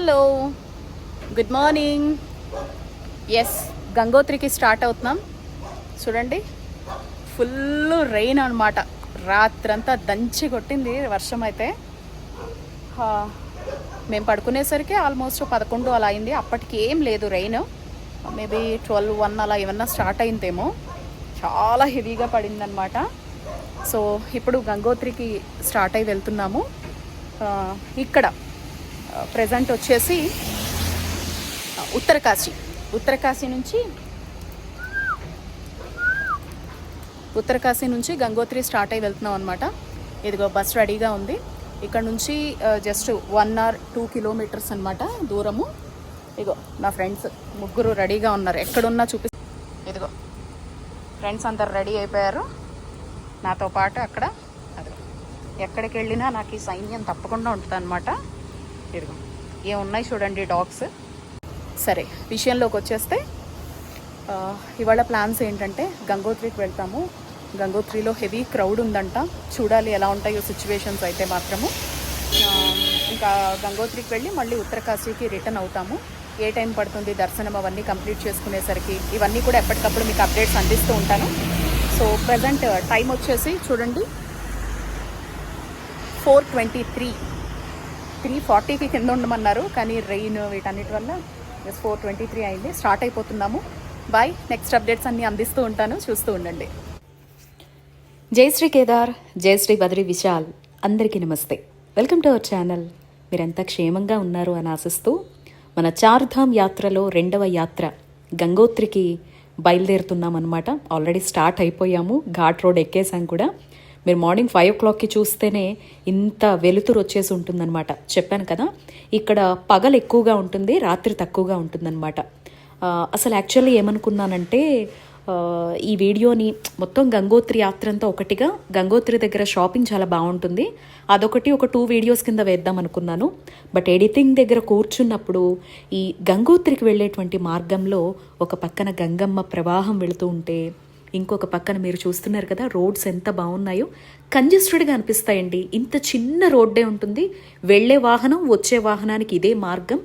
Hello. Good morning yes గంగోత్రికి start అవుతున్నాం. చూడండి ఫుల్ రెయిన్ అనమాట రాత్రంతా దంచి కొట్టింది వర్షం అయితే. మేము పడుకునేసరికి ఆల్మోస్ట్ పదకొండు అలా అయింది. అప్పటికి ఏం లేదు రెయిన్ మేబీ ట్వెల్వ్ వన్ అలా ఏమన్నా స్టార్ట్ అయిందేమో. చాలా హెవీగా పడిందనమాట సో ఇప్పుడు గంగోత్రికి స్టార్ట్ అయి వెళ్తున్నాము. ఇక్కడ. ప్రజెంట్ వచ్చేసి ఉత్తరకాశీ. ఉత్తరకాశీ నుంచి ఉత్తరకాశీ నుంచి గంగోత్రి స్టార్ట్ అయి వెళ్తున్నాం అనమాట ఇదిగో బస్ రెడీగా ఉంది. ఇక్కడ నుంచి just one hour two kilometres అనమాట దూరము. ఇదిగో నా ఫ్రెండ్స్ ముగ్గురు రెడీగా ఉన్నారు. ఎక్కడున్నా చూపి ఇదిగో ఫ్రెండ్స్ అందరు రెడీ అయిపోయారు. నాతో పాటు అక్కడ అదిగో ఎక్కడికి వెళ్ళినా నాకు ఈ సైన్యం తప్పకుండా ఉంటుంది అనమాట ఇదిగో. ఏమున్నాయి చూడండి డాగ్స్. సరే విషయంలోకి వచ్చేస్తే ఇవాళ ప్లాన్స్ ఏంటంటే గంగోత్రికి వెళ్తాము. గంగోత్రిలో హెవీ క్రౌడ్ ఉందంట. చూడాలి ఎలా ఉంటాయో సిచ్యువేషన్స్ అయితే మాత్రము. ఇంకా గంగోత్రికి వెళ్ళి మళ్ళీ ఉత్తరకాశీకి రిటర్న్ అవుతాము. ఏ టైం పడుతుంది దర్శనం అవన్నీ కంప్లీట్ చేసుకునేసరికి ఇవన్నీ కూడా ఎప్పటికప్పుడు మీకు అప్డేట్స్ అందిస్తూ ఉంటాను. సో ప్రజెంట్ టైం వచ్చేసి చూడండి ఫోర్ ట్వంటీ త్రీ. త్రీ ఫార్టీకి కింద ఉండమన్నారు కానీ రెయిన్ వీటన్నిటి వల్ల జస్ట్ ఫోర్ ట్వంటీ త్రీ అయింది. స్టార్ట్ అయిపోతున్నాము. బాయ్ నెక్స్ట్ అప్డేట్స్ అన్నీ అందిస్తూ ఉంటాను. చూస్తూ ఉండండి. జై శ్రీ కేదార్. జై శ్రీ బద్రి విశాల్. అందరికీ నమస్తే. వెల్కమ్ టు అవర్ ఛానల్ మీరంతా క్షేమంగా ఉన్నారు అని ఆశిస్తూ మన చార్ధామ్ యాత్రలో రెండవ యాత్ర గంగోత్రికి బయలుదేరుతున్నాం అనమాట ఆల్రెడీ స్టార్ట్ అయిపోయాము. ఘాట్ రోడ్ ఎక్కేసాం కూడా. మీరు మార్నింగ్ ఫైవ్ ఓ క్లాక్కి చూస్తేనే ఇంత వెలుతురు వచ్చేసి ఉంటుందన్నమాట. చెప్పాను కదా ఇక్కడ పగలు ఎక్కువగా ఉంటుంది రాత్రి తక్కువగా ఉంటుందన్నమాట. అసలు యాక్చువల్లీ ఏమనుకున్నానంటే ఈ వీడియోని మొత్తం గంగోత్రి యాత్ర అంతా ఒకటిగా గంగోత్రి దగ్గర షాపింగ్ చాలా బాగుంటుంది. అదొకటి ఒక టూ వీడియోస్ కింద వేద్దాం అనుకున్నాను. బట్ ఎడిటింగ్ దగ్గర కూర్చున్నప్పుడు ఈ గంగోత్రికి వెళ్ళేటువంటి మార్గంలో ఒక పక్కన గంగమ్మ ప్రవాహం వెళుతూ ఉంటే ఇంకొక పక్కన మీరు చూస్తున్నారు కదా రోడ్స్ ఎంత బాగున్నాయో. కంజెస్టెడ్గా అనిపిస్తాయండి. ఇంత చిన్న రోడ్డే ఉంటుంది. వెళ్ళే వాహనం వచ్చే వాహనానికి ఇదే మార్గం.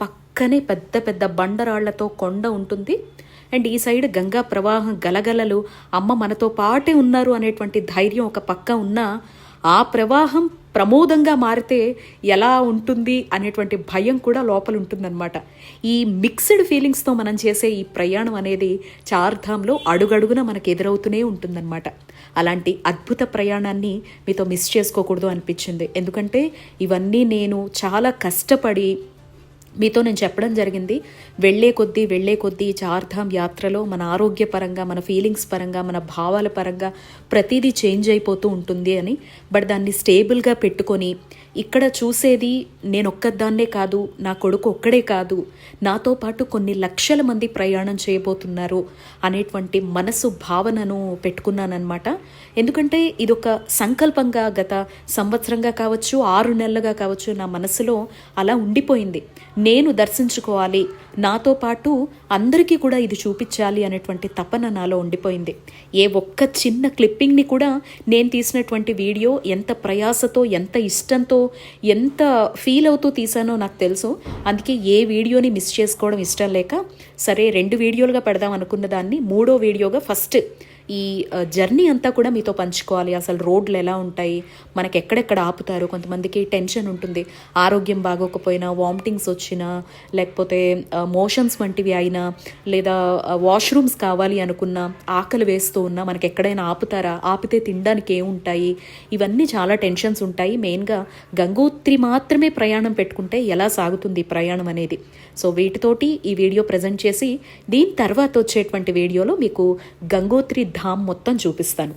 పక్కనే పెద్ద పెద్ద బండరాళ్ళతో కొండ ఉంటుంది. అండ్ ఈ సైడ్ గంగా ప్రవాహం గలగలలు అమ్మ మనతో పాటే ఉన్నారు అనేటువంటి ధైర్యం ఒక పక్క ఉన్నా ఆ ప్రవాహం ప్రమోదంగా మారితే ఎలా ఉంటుంది అనేటువంటి భయం కూడా లోపల ఉంటుందన్నమాట ఈ మిక్స్డ్ ఫీలింగ్స్తో మనం చేసే ఈ ప్రయాణం అనేది చార్ధామ్లో అడుగడుగున మనకు ఎదురవుతూనే ఉంటుందన్నమాట. అలాంటి అద్భుత ప్రయాణాన్ని మీతో మిస్ చేసుకోకూడదు అనిపించింది. ఎందుకంటే ఇవన్నీ నేను చాలా కష్టపడి మీతో నేను చెప్పడం జరిగింది. వెళ్ళే కొద్దీ వెళ్ళే కొద్దీ చార్ధామ్ యాత్రలో మన ఆరోగ్యపరంగా మన ఫీలింగ్స్ పరంగా మన భావాల పరంగా ప్రతిదీ చేంజ్ అయిపోతూ ఉంటుంది అని. బట్ దాన్ని స్టేబుల్గా పెట్టుకొని ఇక్కడ చూసేది నేను ఒక్కదాన్నే కాదు నా కొడుకు ఒక్కడే కాదు. నాతో పాటు కొన్ని లక్షల మంది ప్రయాణం చేయబోతున్నారు అనేటువంటి మనసు భావనను పెట్టుకున్నానమాట ఎందుకంటే ఇదొక సంకల్పంగా గత సంవత్సరంగా కావచ్చు ఆరు నెలలుగా కావచ్చు నా మనసులో అలా ఉండిపోయింది. నేను దర్శించుకోవాలి. నాతో పాటు అందరికీ కూడా ఇది చూపించాలి అనేటువంటి తపన నాలో ఉండిపోయింది. ఏ ఒక్క చిన్న క్లిప్పింగ్ని కూడా నేను తీసినటువంటి వీడియో ఎంత ప్రయాసతో ఎంత ఇష్టంతో ఎంత ఫీల్ అవుతూ తీసానో నాకు తెలుసు. అందుకే ఏ వీడియోని మిస్ చేసుకోవడం ఇష్టం లేక సరే రెండు వీడియోలుగా పెడదాం అనుకున్న దాన్ని మూడో వీడియోగా ఫస్ట్ ఈ జర్నీ అంతా కూడా మీతో పంచుకోవాలి. అసలు రోడ్లు ఎలా ఉంటాయి? మనకి ఎక్కడెక్కడ ఆపుతారు? కొంతమందికి టెన్షన్ ఉంటుంది. ఆరోగ్యం బాగోకపోయినా వామిటింగ్స్ వచ్చినా లేకపోతే మోషన్స్ వంటివి అయినా లేదా వాష్రూమ్స్ కావాలి అనుకున్నా ఆకలి వేస్తూ ఉన్నా మనకి ఎక్కడైనా ఆపుతారా? ఆపితే తినడానికి ఏముంటాయి? ఇవన్నీ చాలా టెన్షన్స్ ఉంటాయి. మెయిన్గా గంగోత్రి మాత్రమే ప్రయాణం పెట్టుకుంటే ఎలా సాగుతుంది ప్రయాణం అనేది? సో వీటితోటి ఈ వీడియో ప్రజెంట్ చేసి దీని తర్వాత వచ్చేటువంటి వీడియోలో మీకు గంగోత్రి ధామ్ మొత్తం చూపిస్తాను.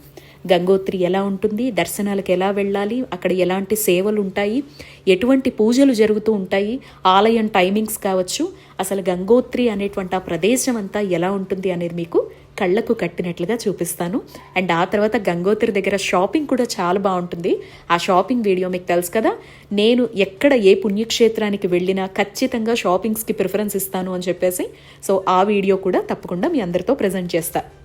గంగోత్రి ఎలా ఉంటుంది? దర్శనాలకు ఎలా వెళ్ళాలి? అక్కడ ఎలాంటి సేవలు ఉంటాయి? ఎటువంటి పూజలు జరుగుతూ ఉంటాయి? ఆలయం టైమింగ్స్ కావచ్చు అసలు గంగోత్రి అనేటువంటి ఆ ప్రదేశం అంతా ఎలా ఉంటుంది అనేది మీకు కళ్ళకు కట్టినట్లుగా చూపిస్తాను. అండ్ ఆ తర్వాత గంగోత్రి దగ్గర షాపింగ్ కూడా చాలా బాగుంటుంది. ఆ షాపింగ్ వీడియో మీకు తెలుసు కదా? నేను ఎక్కడ ఏ పుణ్యక్షేత్రానికి వెళ్ళినా ఖచ్చితంగా షాపింగ్స్కి ప్రిఫరెన్స్ ఇస్తాను అని చెప్పేసి సో ఆ వీడియో కూడా తప్పకుండా మీ అందరితో ప్రజెంట్ చేస్తాను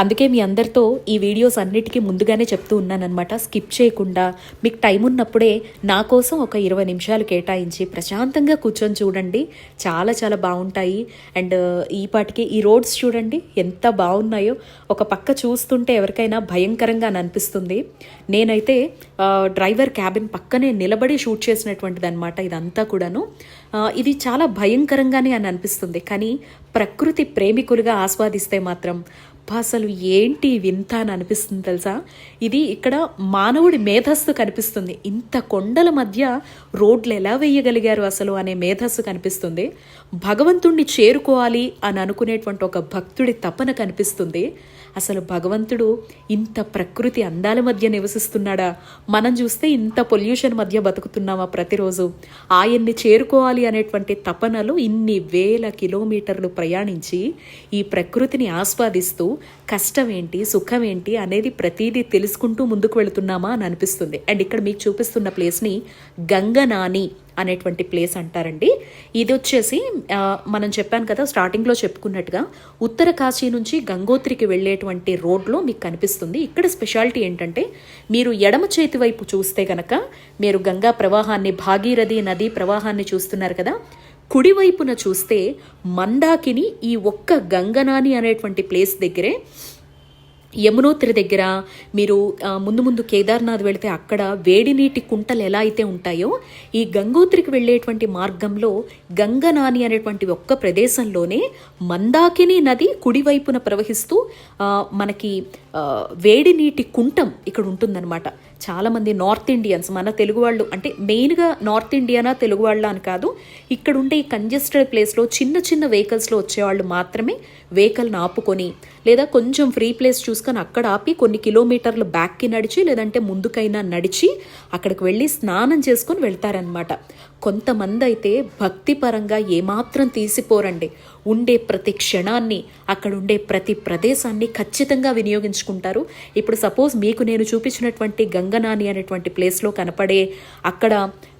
అందుకే మీ అందరితో ఈ వీడియోస్ అన్నిటికీ ముందుగానే చెప్తూ ఉన్నానన్నమాట. స్కిప్ చేయకుండా మీకు టైం ఉన్నప్పుడే నా కోసం ఒక ఇరవై నిమిషాలు కేటాయించి ప్రశాంతంగా కూర్చొని చూడండి. చాలా చాలా బాగుంటాయి. అండ్ uh, ఈ పాటికి ఈ రోడ్స్ చూడండి ఎంత బాగున్నాయో. ఒక పక్క చూస్తుంటే ఎవరికైనా భయంకరంగా అనిపిస్తుంది. నేనైతే uh, డ్రైవర్ క్యాబిన్ పక్కనే నిలబడి షూట్ చేసినటువంటిది అనమాట ఇదంతా కూడాను. ఇది చాలా భయంకరంగానే అని అనిపిస్తుంది. కానీ ప్రకృతి ప్రేమికులుగా ఆస్వాదిస్తే మాత్రం అసలు ఏంటి వింత అని అనిపిస్తుంది తెలుసా? ఇది ఇక్కడ మానవుడి మేధస్సు కనిపిస్తుంది. ఇంత కొండల మధ్య రోడ్లు ఎలా వేయగలిగారు అసలు అనే మేధస్సు కనిపిస్తుంది. భగవంతుణ్ణి చేరుకోవాలి అని అనుకునేటువంటి ఒక భక్తుడి తపన కనిపిస్తుంది. అసలు భగవంతుడు ఇంత ప్రకృతి అందాల మధ్య నివసిస్తున్నాడా? మనం చూస్తే ఇంత పొల్యూషన్ మధ్య బతుకుతున్నామా ప్రతిరోజు? ఆయన్ని చేరుకోవాలి అనేటువంటి తపనలు ఇన్ని వేల కిలోమీటర్లు ప్రయాణించి ఈ ప్రకృతిని ఆస్వాదిస్తూ కష్టం ఏంటి సుఖం ఏంటి అనేది ప్రతిదీ తెలుసుకుంటూ ముందుకు వెళుతున్నామా అని అనిపిస్తుంది. అండ్ ఇక్కడ మీకు చూపిస్తున్న ప్లేస్ని గంగనాని అనేటువంటి ప్లేస్ అంటారండి. ఇది వచ్చేసి మనం చెప్పాను కదా స్టార్టింగ్లో చెప్పుకున్నట్టుగా ఉత్తర కాశీ నుంచి గంగోత్రికి వెళ్ళేటువంటి రోడ్లో మీకు కనిపిస్తుంది. ఇక్కడ స్పెషాలిటీ ఏంటంటే మీరు ఎడమ చేతి వైపు చూస్తే కనుక మీరు గంగా ప్రవాహాన్ని భాగీరథి నది ప్రవాహాన్ని చూస్తున్నారు కదా కుడివైపున చూస్తే మందాకిని ఈ ఒక్క గంగనాని అనేటువంటి ప్లేస్ దగ్గరే యమునోత్రి దగ్గర మీరు ముందు ముందు కేదార్నాథ్ వెళితే అక్కడ వేడి నీటి కుంటలు ఎలా అయితే ఉంటాయో ఈ గంగోత్రికి వెళ్ళేటువంటి మార్గంలో గంగనాని అనేటువంటి ఒక్క ప్రదేశంలోనే మందాకిని నది కుడివైపున ప్రవహిస్తూ మనకి వేడి నీటి కుంటం ఇక్కడ ఉంటుందన్నమాట. చాలామంది నార్త్ ఇండియన్స్ మన తెలుగు వాళ్ళు అంటే మెయిన్గా నార్త్ ఇండియానా తెలుగు వాళ్ళ అని కాదు ఇక్కడ ఉండే ఈ కంజెస్టెడ్ ప్లేస్లో చిన్న చిన్న వెహికల్స్లో వచ్చేవాళ్ళు మాత్రమే వెహికల్ని ఆపుకొని లేదా కొంచెం ఫ్రీ ప్లేస్ చూసుకొని అక్కడ ఆపి కొన్ని కిలోమీటర్లు బ్యాక్కి నడిచి లేదంటే ముందుకైనా నడిచి అక్కడికి వెళ్ళి స్నానం చేసుకొని వెళ్తారనమాట కొంతమంది అయితే భక్తిపరంగా ఏమాత్రం తీసిపోరండి. ఉండే ప్రతి క్షణాన్ని అక్కడ ఉండే ప్రతి ప్రదేశాన్ని ఖచ్చితంగా వినియోగించుకుంటారు. ఇప్పుడు సపోజ్ మీకు నేను చూపించినటువంటి గంగనాని అనేటువంటి ప్లేస్లో కనపడే అక్కడ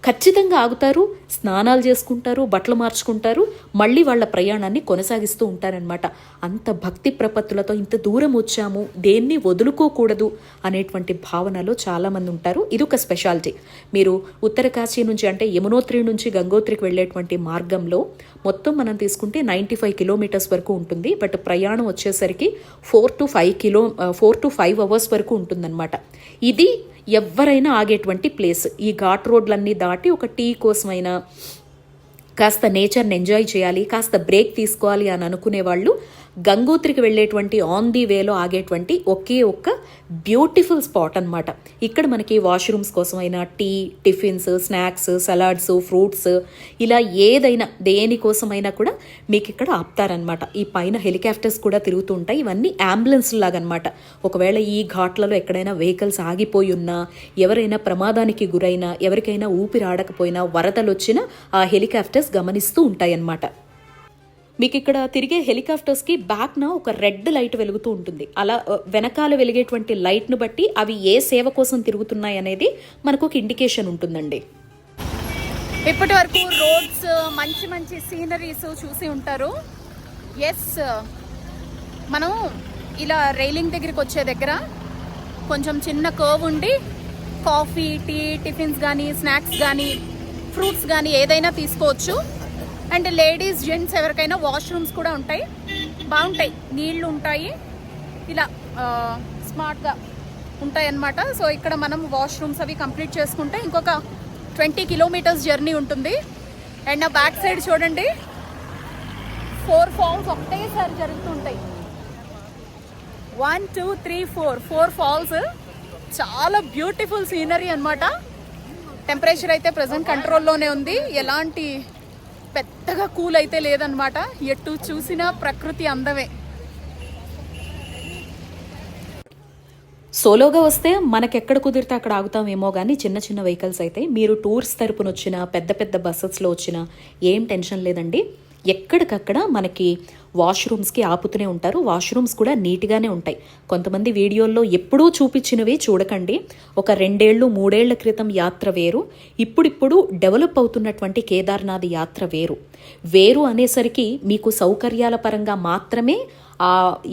ఖచ్చితంగా ఆగుతారు స్నానాలు చేసుకుంటారు బట్టలు మార్చుకుంటారు మళ్ళీ వాళ్ళ ప్రయాణాన్ని కొనసాగిస్తూ ఉంటారనమాట అంత భక్తి ప్రపత్తులతో ఇంత దూరం వచ్చాము దేన్ని వదులుకోకూడదు అనేటువంటి భావనలో చాలామంది ఉంటారు. ఇది ఒక స్పెషాలిటీ. మీరు ఉత్తర కాశీ నుంచి అంటే యమునోత్రి నుంచి గంగోత్రికి వెళ్ళేటువంటి మార్గంలో మొత్తం మనం తీసుకుంటే నైంటీ ఫైవ్ కిలోమీటర్స్ వరకు ఉంటుంది. బట్ ప్రయాణం వచ్చేసరికి four to five kilo four to five hours వరకు ఉంటుందన్నమాట. ఇది ఎవరైనా ఆగేటువంటి ప్లేస్. ఈ ఘాట్ రోడ్లన్నీ దాటి ఒక టీ కోసమైనా కాస్త నేచర్ని ఎంజాయ్ చేయాలి కాస్త బ్రేక్ తీసుకోవాలి అని అనుకునే వాళ్ళు గంగోత్రికి వెళ్ళేటువంటి ఆన్ ది వేలో ఆగేటువంటి ఒకే ఒక్క బ్యూటిఫుల్ స్పాట్ అనమాట ఇక్కడ మనకి వాష్రూమ్స్ కోసమైనా tea tiffins snacks salads fruits ఇలా ఏదైనా దేనికోసమైనా కూడా మీకు ఇక్కడ ఆపుతారనమాట ఈ పైన హెలికాప్టర్స్ కూడా తిరుగుతూ ఉంటాయి ఇవన్నీ అంబులెన్స్ లాగనమాట ఒకవేళ ఈ ఘాట్లలో ఎక్కడైనా వెహికల్స్ ఆగిపోయి ఉన్నా ఎవరైనా ప్రమాదానికి గురైనా ఎవరికైనా ఊపిరాడకపోయినా వరదలు వచ్చినా ఆ హెలికాప్టర్స్ గమనిస్తూ ఉంటాయన్నమాట. మీకు ఇక్కడ తిరిగే హెలికాప్టర్స్కి బ్యాక్న ఒక రెడ్ లైట్ వెలుగుతూ ఉంటుంది. అలా వెనకాల వెలిగేటువంటి లైట్ను బట్టి అవి ఏ సేవ కోసం తిరుగుతున్నాయి అనేది మనకు ఒక ఇండికేషన్ ఉంటుందండి. ఇప్పటి వరకు రోడ్స్ మంచి మంచి సీనరీస్ చూసి ఉంటారు. ఎస్ మనం ఇలా రైలింగ్ దగ్గరికి వచ్చే దగ్గర కొంచెం చిన్న కర్వ్ ఉండి కాఫీ టీ టిఫిన్స్ కానీ స్నాక్స్ కానీ ఫ్రూట్స్ కానీ ఏదైనా తీసుకోవచ్చు. అండ్ లేడీస్ జెంట్స్ ఎవరికైనా వాష్రూమ్స్ కూడా ఉంటాయి. బాగుంటాయి. నీళ్ళు ఉంటాయి. ఇలా స్మార్ట్గా ఉంటాయి అన్నమాట సో ఇక్కడ మనం వాష్రూమ్స్ అవి కంప్లీట్ చేసుకుంటే ఇంకొక ట్వంటీ కిలోమీటర్స్ జర్నీ ఉంటుంది. అండ్ నా బ్యాక్ సైడ్ చూడండి. ఫోర్ ఫాల్స్ ఒకటేసారి జరుగుతుంటాయి one two three four. Four falls. చాలా బ్యూటిఫుల్ సీనరీ అనమాట టెంపరేచర్ అయితే ప్రజెంట్ కంట్రోల్లోనే ఉంది. ఎలాంటి అంతగా కూల్ అయితే లేదనమాట ఎటు చూసినా ప్రకృతి అందమే. సోలోగా వస్తే మనకెక్కడ కుదిరితే అక్కడ ఆగుతామేమో కానీ చిన్న చిన్న వెహికల్స్ అయితే మీరు టూర్స్ తరపున వచ్చినా పెద్ద పెద్ద బస్సెస్లో వచ్చినా ఏం టెన్షన్ లేదండి. ఎక్కడికక్కడ మనకి వాష్రూమ్స్కి ఆపుతూనే ఉంటారు. వాష్రూమ్స్ కూడా నీట్గానే ఉంటాయి. కొంతమంది వీడియోల్లో ఎప్పుడూ చూపించినవి చూడకండి. ఒక రెండేళ్ళు మూడేళ్ళ క్రితం యాత్ర వేరు. ఇప్పుడిప్పుడు డెవలప్ అవుతున్నటువంటి కేదార్నాథ్ యాత్ర వేరు. వేరు అనేసరికి మీకు సౌకర్యాల పరంగా మాత్రమే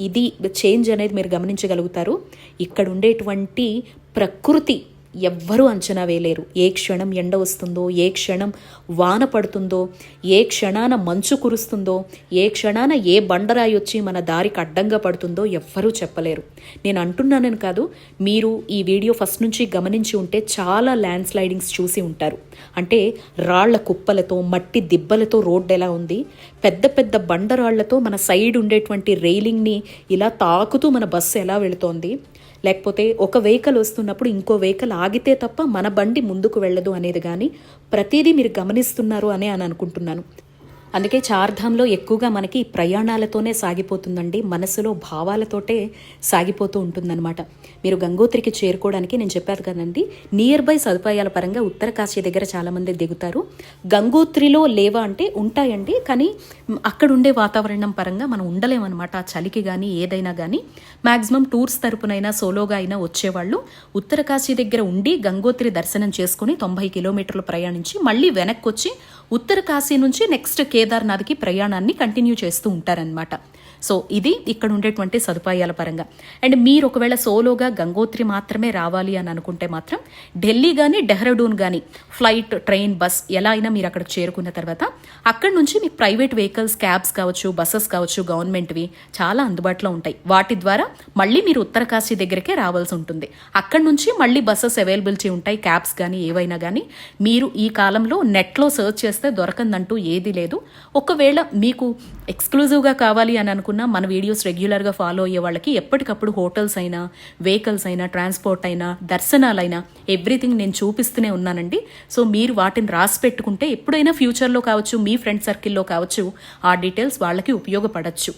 ఇది చేంజ్ అనేది మీరు గమనించగలుగుతారు. ఇక్కడ ఉండేటువంటి ప్రకృతి ఎవ్వరూ అంచనా వేయలేరు. ఏ క్షణం ఎండ వస్తుందో ఏ క్షణం వాన పడుతుందో ఏ క్షణాన మంచు కురుస్తుందో ఏ క్షణాన ఏ బండరాయి వచ్చి మన దారికి అడ్డంగా పడుతుందో ఎవ్వరూ చెప్పలేరు. నేను అంటున్నానని కాదు మీరు ఈ వీడియో ఫస్ట్ నుంచి గమనించి ఉంటే చాలా ల్యాండ్ స్లైడింగ్స్ చూసి ఉంటారు. అంటే రాళ్ళ కుప్పలతో మట్టి దిబ్బలతో రోడ్డు ఎలా ఉంది? పెద్ద పెద్ద బండరాళ్ళతో మన సైడ్ ఉండేటువంటి రైలింగ్ని ఇలా తాకుతూ మన బస్సు ఎలా వెళుతోంది? లేకపోతే ఒక వెహికల్ వస్తున్నప్పుడు ఇంకో వెహికల్ ఆగితే తప్ప మన బండి ముందుకు వెళ్ళదు అనేది కానీ ప్రతిదీ మీరు గమనిస్తున్నారు అనే అని అనుకుంటున్నాను. అందుకే చార్ధామ్లో ఎక్కువగా మనకి ప్రయాణాలతోనే సాగిపోతుందండి. మనసులో భావాలతోటే సాగిపోతూ ఉంటుందన్నమాట. మీరు గంగోత్రికి చేరుకోవడానికి నేను చెప్పాను కదండి నియర్ బై సదుపాయాల పరంగా ఉత్తర కాశీ దగ్గర చాలామంది దిగుతారు. గంగోత్రిలో లేవా అంటే ఉంటాయండి కానీ అక్కడ ఉండే వాతావరణం పరంగా మనం ఉండలేమన్నమాట. ఆ చలికి కానీ ఏదైనా కానీ మ్యాక్సిమం టూర్స్ తరపునైనా సోలోగా అయినా వచ్చేవాళ్ళు. ఉత్తర కాశీ దగ్గర ఉండి గంగోత్రి దర్శనం చేసుకుని తొంభై కిలోమీటర్లు ప్రయాణించి మళ్ళీ వెనక్కి వచ్చి ఉత్తర కాశీ నుంచి నెక్స్ట్ కేదార్నాథ్కి ప్రయాణాన్ని కంటిన్యూ చేస్తూ ఉంటారనమాట సో ఇది ఇక్కడ ఉండేటువంటి సదుపాయాల పరంగా. అండ్ మీరు ఒకవేళ సోలోగా గంగోత్రి మాత్రమే రావాలి అని అనుకుంటే మాత్రం ఢిల్లీ కానీ డెహ్రాడూన్ కానీ ఫ్లైట్ ట్రైన్ బస్ ఎలా అయినా మీరు అక్కడికి చేరుకున్న తర్వాత అక్కడ నుంచి మీకు ప్రైవేట్ వెహికల్స్ క్యాబ్స్ కావచ్చు బస్సెస్ కావచ్చు గవర్నమెంట్వి చాలా అందుబాటులో ఉంటాయి. వాటి ద్వారా మళ్ళీ మీరు ఉత్తరకాశీ దగ్గరికే రావాల్సి ఉంటుంది. అక్కడ నుంచి మళ్ళీ బస్సెస్ అవైలబిలిటీ ఉంటాయి క్యాబ్స్ కానీ ఏవైనా కానీ మీరు ఈ కాలంలో నెట్లో సర్చ్ చేస్తే దొరకందంటూ ఏది లేదు. ఒకవేళ మీకు ఎక్స్క్లూజివ్గా కావాలి అని అనుకున్న మన వీడియోస్ రెగ్యులర్గా ఫాలో అయ్యే వాళ్ళకి ఎప్పటికప్పుడు హోటల్స్ అయినా వెహికల్స్ అయినా ట్రాన్స్పోర్ట్ అయినా దర్శనాలైనా ఎవ్రీథింగ్ నేను చూపిస్తూనే ఉన్నానండి. సో మీరు వాటిని రాసి పెట్టుకుంటే ఎప్పుడైనా ఫ్యూచర్లో కావచ్చు మీ ఫ్రెండ్ సర్కిల్లో కావచ్చు ఆ డీటెయిల్స్ వాళ్ళకి ఉపయోగపడచ్చు.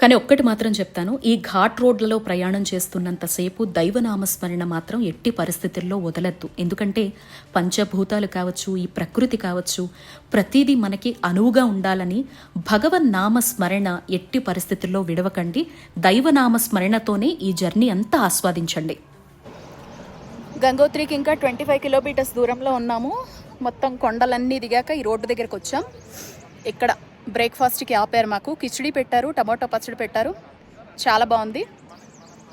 కానీ ఒక్కటి మాత్రం చెప్తాను. ఈ ఘాట్ రోడ్లలో ప్రయాణం చేస్తున్నంతసేపు దైవనామస్మరణ మాత్రం ఎట్టి పరిస్థితుల్లో వదలద్దు. ఎందుకంటే పంచభూతాలు కావచ్చు ఈ ప్రకృతి కావచ్చు ప్రతిదీ మనకి అనువుగా ఉండాలని భగవన్ ఎట్టి పరిస్థితుల్లో విడవకండి. దైవనామస్మరణతోనే ఈ జర్నీ అంతా ఆస్వాదించండి. గంగోత్రికి ఇంకా ట్వంటీ ఫైవ్ కిలోమీటర్స్ దూరంలో ఉన్నాము. మొత్తం కొండలన్నీ దిగాక ఈ రోడ్డు దగ్గరకు వచ్చాం. ఇక్కడ బ్రేక్ఫాస్ట్కి ఆపారు మాకు. కిచిడి పెట్టారు టమాటో పచ్చడి పెట్టారు. చాలా బాగుంది.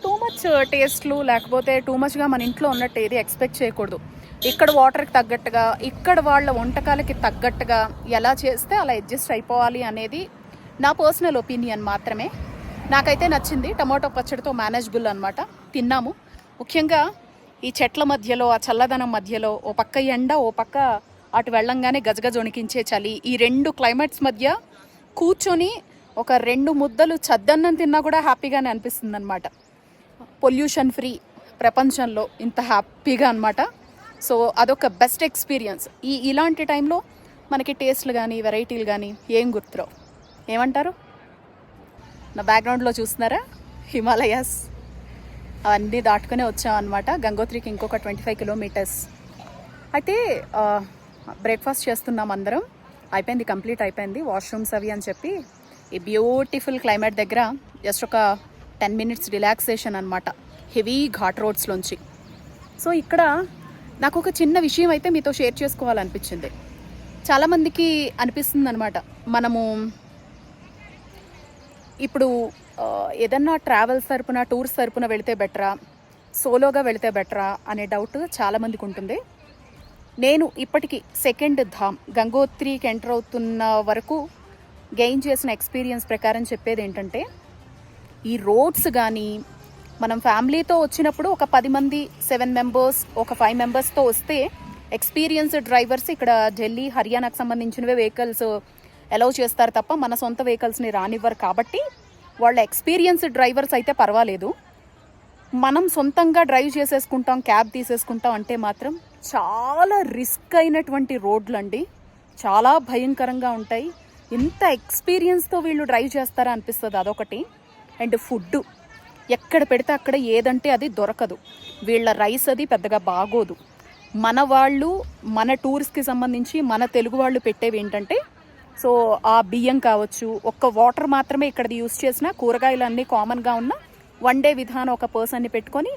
టూ మచ్ టేస్ట్లు లేకపోతే టూ మచ్గా మన ఇంట్లో ఉన్నట్టు ఏది ఎక్స్పెక్ట్ చేయకూడదు. ఇక్కడ వాటర్కి తగ్గట్టుగా ఇక్కడ వాళ్ళ వంటకాలకి తగ్గట్టుగా ఎలా చేస్తే అలా అడ్జస్ట్ అయిపోవాలి అనేది నా పర్సనల్ ఒపీనియన్ మాత్రమే. నాకైతే నచ్చింది టమాటో పచ్చడితో మేనేజబుల్ అనమాట తిన్నాము. ముఖ్యంగా ఈ చెట్ల మధ్యలో ఆ చల్లదనం మధ్యలో ఓ పక్క ఎండ ఓ పక్క అటు వెళ్ళంగానే గజగజ వణికించే చలి. ఈ రెండు క్లైమేట్స్ మధ్య కూర్చొని ఒక రెండు ముద్దలు చద్దన్నం తిన్నా కూడా హ్యాపీగానే అనిపిస్తుంది అనమాట పొల్యూషన్ ఫ్రీ ప్రపంచంలో ఇంత హ్యాపీగా అనమాట సో అదొక బెస్ట్ ఎక్స్పీరియన్స్ ఈ ఇలాంటి టైంలో మనకి టేస్ట్లు కానీ వెరైటీలు కానీ ఏం గుర్తురావు? ఏమంటారు? నా బ్యాక్గ్రౌండ్లో చూస్తున్నారా? హిమాలయాస్. అవన్నీ దాటుకునే వచ్చామన్నమాట. గంగోత్రికి ఇంకొక ట్వంటీ ఫైవ్ కిలోమీటర్స్ అయితే బ్రేక్ఫాస్ట్ చేస్తున్నాం అందరం. అయిపోయింది కంప్లీట్ అయిపోయింది. వాష్రూమ్స్ అవి అని చెప్పి ఈ బ్యూటిఫుల్ క్లైమేట్ దగ్గర జస్ట్ ఒక టెన్ మినిట్స్ రిలాక్సేషన్ అనమాట హెవీ ఘాట్ రోడ్స్లోంచి. సో ఇక్కడ నాకు ఒక చిన్న విషయం అయితే మీతో షేర్ చేసుకోవాలనిపించింది. చాలామందికి అనిపిస్తుంది అనమాట మనము ఇప్పుడు ఏదన్నా ట్రావెల్స్ తరపున టూర్స్ తరపున వెళితే బెటరా? సోలోగా వెళితే బెటరా? అనే డౌట్ చాలామందికి ఉంటుంది. నేను ఇప్పటికీ సెకండ్ ధామ్. గంగోత్రికి ఎంటర్ అవుతున్న వరకు గెయిన్ చేసిన ఎక్స్పీరియన్స్ ప్రకారం చెప్పేది ఏంటంటే ఈ రోడ్స్ కానీ మనం ఫ్యామిలీతో వచ్చినప్పుడు ఒక పది మంది సెవెన్ మెంబర్స్ ఒక ఫైవ్ మెంబర్స్తో వస్తే ఎక్స్పీరియన్స్ డ్రైవర్స్ ఇక్కడ ఢిల్లీ హర్యానాకు సంబంధించినవే వెహికల్స్ అలౌ చేస్తారు తప్ప మన సొంత వెహికల్స్ని రానివ్వరు. కాబట్టి వాళ్ళ ఎక్స్పీరియన్స్ డ్రైవర్స్ అయితే పర్వాలేదు. మనం సొంతంగా డ్రైవ్ చేసేసుకుంటాం క్యాబ్ తీసేసుకుంటాం అంటే మాత్రం చాలా రిస్క్ అయినటువంటి రోడ్లు అండి చాలా భయంకరంగా ఉంటాయి. ఇంత ఎక్స్పీరియన్స్తో వీళ్ళు డ్రైవ్ చేస్తారా అనిపిస్తుంది అదొకటి. అండ్ ఫుడ్ ఎక్కడ పెడితే అక్కడ ఏదంటే అది దొరకదు. వీళ్ళ రైస్ అది పెద్దగా బాగోదు. మన వాళ్ళు మన టూర్స్కి సంబంధించి మన తెలుగు వాళ్ళు పెట్టేవి ఏంటంటే సో ఆ బియ్యం కావచ్చు ఒక్క వాటర్ మాత్రమే ఇక్కడ యూస్ చేసిన కూరగాయలు అన్నీ కామన్గా ఉన్న వన్ డే విధానం ఒక పర్సన్ని పెట్టుకొని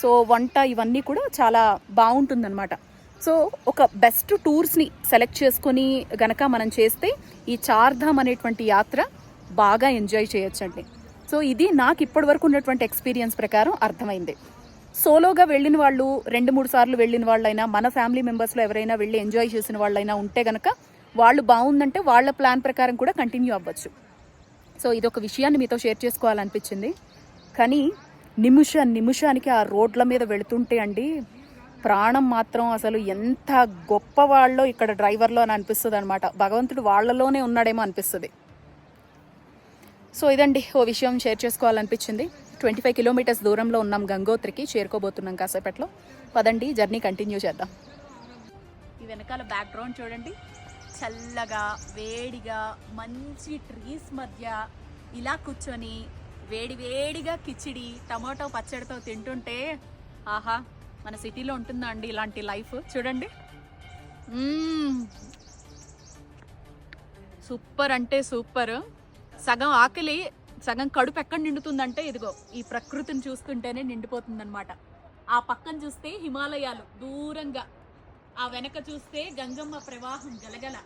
సో వంట ఇవన్నీ కూడా చాలా బాగుంటుందన్నమాట. సో ఒక బెస్ట్ టూర్స్ని సెలెక్ట్ చేసుకొని గనక మనం చేస్తే ఈ చార్ధామ్ అనేటువంటి యాత్ర బాగా ఎంజాయ్ చేయొచ్చండి. సో ఇది నాకు ఇప్పటి వరకు ఉన్నటువంటి ఎక్స్పీరియన్స్ ప్రకారం అర్థమైంది. సోలోగా వెళ్ళిన వాళ్ళు రెండు మూడు సార్లు వెళ్ళిన వాళ్ళైనా మన ఫ్యామిలీ మెంబర్స్లో ఎవరైనా వెళ్ళి ఎంజాయ్ చేసిన వాళ్ళైనా ఉంటే గనక వాళ్ళు బాగుందంటే వాళ్ళ ప్లాన్ ప్రకారం కూడా కంటిన్యూ అవ్వచ్చు. సో ఇది ఒక విషయాన్ని మీతో షేర్ చేసుకోవాలనిపించింది. కానీ నిమిష నిమిషానికి ఆ రోడ్ల మీద వెళుతుంటే అండి ప్రాణం మాత్రం అసలు ఎంత గొప్ప వాళ్ళో ఇక్కడ డ్రైవర్లో అని అనిపిస్తుంది అనమాట భగవంతుడు వాళ్ళలోనే ఉన్నాడేమో అనిపిస్తుంది. సో ఇదండి ఓ విషయం షేర్ చేసుకోవాలనిపించింది. ట్వంటీ ఫైవ్ కిలోమీటర్స్ దూరంలో ఉన్నాం గంగోత్రికి చేరుకోబోతున్నాం కాసేపట్లో. పదండి జర్నీ కంటిన్యూ చేద్దాం. ఈ వెనకాల బ్యాక్గ్రౌండ్ చూడండి. చల్లగా వేడిగా మంచి ట్రీస్ మధ్య ఇలా కూర్చొని వేడి వేడిగా కిచిడి టమాటో పచ్చడితో తింటుంటే ఆహా మన సిటీలో ఉంటుందా అండి ఇలాంటి లైఫ్? చూడండి. సూపర్ అంటే సూపర్. సగం ఆకలి సగం కడుపు ఎక్కడ నిండుతుందంటే ఇదిగో ఈ ప్రకృతిని చూస్తుంటేనే నిండిపోతుందనమాట ఆ పక్కన చూస్తే హిమాలయాలు దూరంగా. ఆ వెనక చూస్తే గంగమ్మ ప్రవాహం గలగల.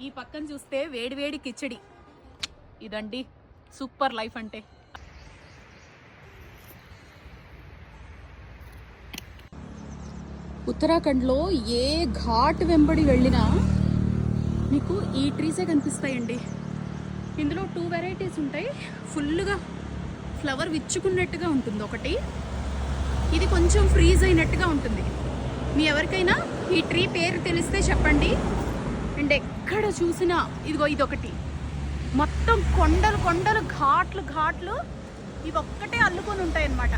ఈ పక్కన చూస్తే వేడివేడి కిచడి. ఇదండి సూపర్ లైఫ్ అంటే. ఉత్తరాఖండ్లో ఏ ఘాట్ వెంబడి వెళ్ళినా మీకు ఈ ట్రీసే కనిపిస్తాయండి. ఇందులో టూ వెరైటీస్ ఉంటాయి. ఫుల్గా ఫ్లవర్ విచ్చుకున్నట్టుగా ఉంటుంది ఒకటి. ఇది కొంచెం ఫ్రీజ్ అయినట్టుగా ఉంటుంది. మీ ఎవరికైనా ఈ ట్రీ పేరు తెలిస్తే చెప్పండి. అండ్ ఎక్కడ చూసినా ఇదిగో ఇదొకటి. మొత్తం కొండలు కొండలు ఘాట్లు ఘాట్లు ఇవి ఒక్కటే అల్లుకొని ఉంటాయన్నమాట.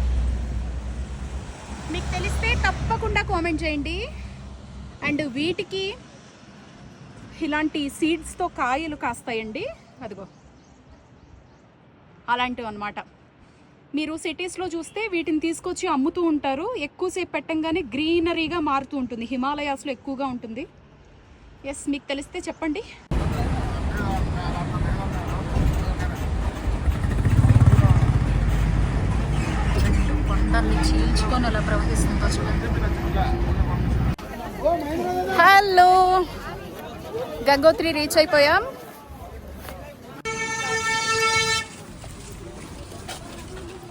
మీకు తెలిస్తే తప్పకుండా కామెంట్ చేయండి. అండ్ వీటికి ఇలాంటి సీడ్స్తో కాయలు కాస్తాయండి. అదిగో. అలాంటివి అనమాట మీరు సిటీస్లో చూస్తే వీటిని తీసుకొచ్చి అమ్ముతూ ఉంటారు. ఎక్కువసేపు పెట్టంగానే గ్రీనరీగా మారుతూ ఉంటుంది. హిమాలయాస్లో ఎక్కువగా ఉంటుంది. ఎస్ మీకు తెలిస్తే చెప్పండి. కొండల్ని చీల్చుకొని అలా ప్రవహిస్తుందో చూడండి. హలో. గంగోత్రి రీచ్ అయిపోయాం.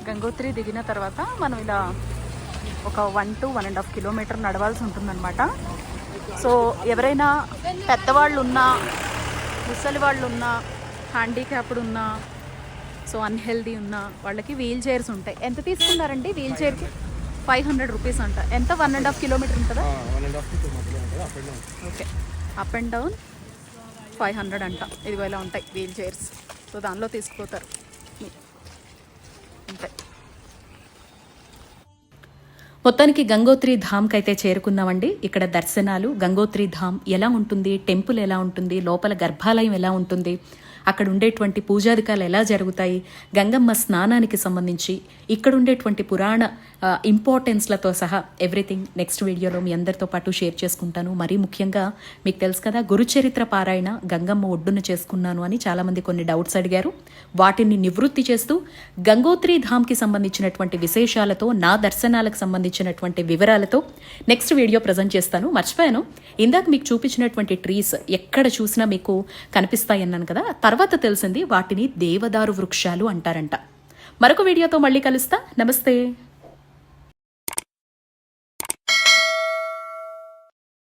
గంగోత్రి దిగిన తర్వాత మనం ఇలా ఒక one to one and half kilometre నడవాల్సి ఉంటుందన్నమాట. సో ఎవరైనా పెద్దవాళ్ళు ఉన్నా ముసలి వాళ్ళు ఉన్నా హ్యాండిక్యాప్డ్ ఉన్నా సో అన్హెల్దీ ఉన్న వాళ్ళకి వీల్ చైర్స్ ఉంటాయి. ఎంత తీసుకున్నారండి? వీల్ చైర్కి ఫైవ్ హండ్రెడ్ రూపీస్ అంట. ఎంత? వన్ అండ్ హాఫ్ కిలోమీటర్ ఉంటుందా? Okay. Up and down five hundred అంట. ఇదిగో ఇలా ఉంటాయి వీల్ చైర్స్ సో దానిలో తీసుకుపోతారు. అంతే. మొత్తానికి గంగోత్రి ధామ్కి అయితే చేరుకున్నామండి. ఇక్కడ దర్శనాలు. గంగోత్రి ధామ్ ఎలా ఉంటుంది? టెంపుల్ ఎలా ఉంటుంది? లోపల గర్భాలయం ఎలా ఉంటుంది? అక్కడ ఉండేటువంటి పూజాధికాలు ఎలా జరుగుతాయి? గంగమ్మ స్నానానికి సంబంధించి ఇక్కడ ఉండేటువంటి పురాణ ఇంపార్టెన్స్లతో సహా ఎవ్రీథింగ్ నెక్స్ట్ వీడియోలో మీ అందరితో పాటు షేర్ చేసుకుంటాను. మరీ ముఖ్యంగా మీకు తెలుసు కదా గురుచరిత్ర పారాయణ గంగమ్మ ఒడ్డున చేసుకున్నాను అని చాలామంది కొన్ని డౌట్స్ అడిగారు. వాటిని నివృత్తి చేస్తూ గంగోత్రి ధామ్కి సంబంధించినటువంటి విశేషాలతో నా దర్శనాలకు సంబంధించినటువంటి వివరాలతో నెక్స్ట్ వీడియో ప్రజెంట్ చేస్తాను. మర్చిపోయాను. ఇందాక మీకు చూపించినటువంటి ట్రీస్ ఎక్కడ చూసినా మీకు కనిపిస్తాయన్నాను కదా తర్వాత తెలిసింది వాటిని దేవదారు వృక్షాలు అంటారంట. మరొక వీడియోతో మళ్ళీ కలుస్తా. నమస్తే.